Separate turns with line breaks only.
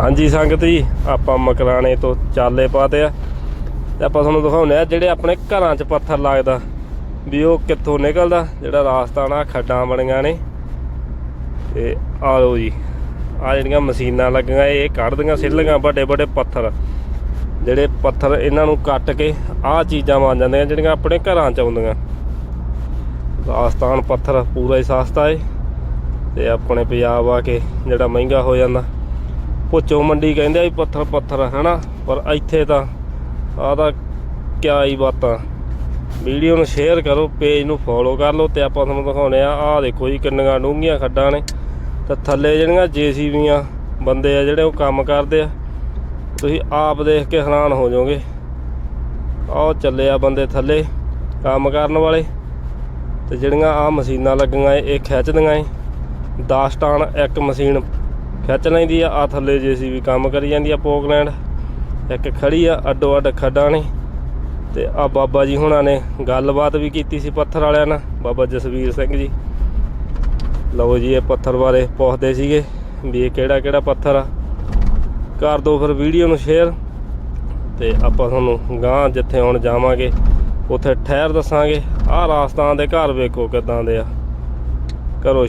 ਹਾਂਜੀ ਸੰਗਤ ਜੀ, ਆਪਾਂ ਮਕਰਾਣੇ ਤੋਂ ਚਾਲੇ ਪਾਤੇ ਆ। ਤੇ ਆਪਾਂ ਤੁਹਾਨੂੰ ਦਿਖਾਉਂਦੇ ਆ ਜਿਹੜੇ ਆਪਣੇ ਘਰਾਂ 'ਚ ਪੱਥਰ ਲੱਗਦਾ, ਵੀ ਉਹ ਕਿੱਥੋਂ ਨਿਕਲਦਾ, ਜਿਹੜਾ ਰਾਸਤਾ ਆ, ਖੱਡਾਂ ਬਣੀਆਂ ਨੇ। ਤੇ ਆ ਲਓ ਜੀ ਆ ਜਿਹੜੀਆਂ ਮਸ਼ੀਨਾਂ ਲੱਗੀਆਂ, ਇਹ ਕੱਢਦੀਆਂ ਸਿੱਲੀਆਂ ਵੱਡੇ ਵੱਡੇ ਪੱਥਰ। ਜਿਹੜੇ ਪੱਥਰ ਇਹਨਾਂ ਨੂੰ ਕੱਟ ਕੇ ਆਹ ਚੀਜ਼ਾਂ ਬਣ ਜਾਂਦੀਆਂ, ਜਿਹੜੀਆਂ ਆਪਣੇ ਘਰਾਂ 'ਚ ਆਉਂਦੀਆਂ। ਰਾਜਸਥਾਨ ਪੱਥਰ ਪੂਰਾ ਹੀ ਸਸਤਾ ਏ, ਤੇ ਆਪਣੇ ਪੰਜਾਬ ਆ ਕੇ ਜਿਹੜਾ ਮਹਿੰਗਾ ਹੋ ਜਾਂਦਾ। ਭੁੱਚੋ ਮੰਡੀ ਕਹਿੰਦੇ ਆ ਵੀ ਪੱਥਰ ਪੱਥਰ, ਹਨਾ? ਪਰ ਇੱਥੇ ਤਾਂ ਆਹ ਤਾਂ ਕਿਆ ਹੀ ਬਾਤਾਂ। ਵੀਡੀਓ ਨੂੰ ਸ਼ੇਅਰ ਕਰੋ ਪੇਜ ਨੂੰ ਫੋਲੋ ਕਰ ਲਓ ਤੇ ਆਪਾਂ ਤੁਹਾਨੂੰ ਦਿਖਾਉਨੇ ਆ, ਆਹ ਦੇਖੋ ਜੀ ਕਿੰਨੀਆਂ ਡੂੰਘੀਆਂ ਖੱਡਾਂ ਨੇ। ਤੇ ਥੱਲੇ ਜਿਹੜੀਆਂ ਜੀਸੀਬੀਆਂ ਬੰਦੇ ਆ ਜਿਹੜੇ ਉਹ ਕੰਮ ਕਰਦੇ ਆ। ਤੁਸੀਂ ਆਪ ਦੇਖ ਕੇ ਹੈਰਾਨ ਹੋ ਜਾਓਗੇ। ਆਹ ਚੱਲੇ ਆ ਬੰਦੇ ਥੱਲੇ ਕੰਮ ਕਰਨ ਵਾਲੇ। ਤੇ ਜਿਹੜੀਆਂ ਆ ਮਸ਼ੀਨਾਂ ਲੱਗੀਆਂ ਇਹ ਇਹ ਖਿੱਚਦੀਆਂ ਏ। 10 ਟਨ ਇੱਕ ਮਸ਼ੀਨ ਖਿੱਚ ਲੈਂਦੀ ਆ ਆ ਥੱਲੇ ਜੀਸੀਬੀ ਕੰਮ ਕਰੀ ਜਾਂਦੀ ਆ ਪੋਕਲੈਂਡ। ਇੱਕ ਖੜੀ ਆ, ਅੱਡੋ ਅੱਡ ਖੱਡਾਂ ਨੇ। ਤੇ ਆ ਬਾਬਾ ਜੀ ਹੁਣਾਂ ਨੇ ਗੱਲਬਾਤ ਵੀ ਕੀਤੀ ਸੀ ਪੱਥਰ ਵਾਲਿਆਂ ਨਾਲ, ਬਾਬਾ ਜਸਵੀਰ ਸਿੰਘ ਜੀ। ਲਓ ਜੀ, ਇਹ ਪੱਥਰ ਬਾਰੇ ਪੁੱਛਦੇ ਸੀਗੇ ਵੀ ਇਹ ਕਿਹੜਾ ਕਿਹੜਾ ਪੱਥਰ ਆ। ਕਰ ਦਿਓ ਫਿਰ ਵੀਡੀਓ ਨੂੰ ਸ਼ੇਅਰ ਤੇ ਆਪਾਂ ਤੁਹਾਨੂੰ ਗਾਂ ਜਿੱਥੇ ਹੁਣ ਜਾਵਾਂਗੇ, ਉੱਥੇ ਠਹਿਰ ਦੱਸਾਂਗੇ। ਆਹ ਰਾਜਸਥਾਨ ਦੇ ਘਰ ਵੇਖੋ ਕਿਦਾਂ ਦੇ ਆ। ਕਰੋ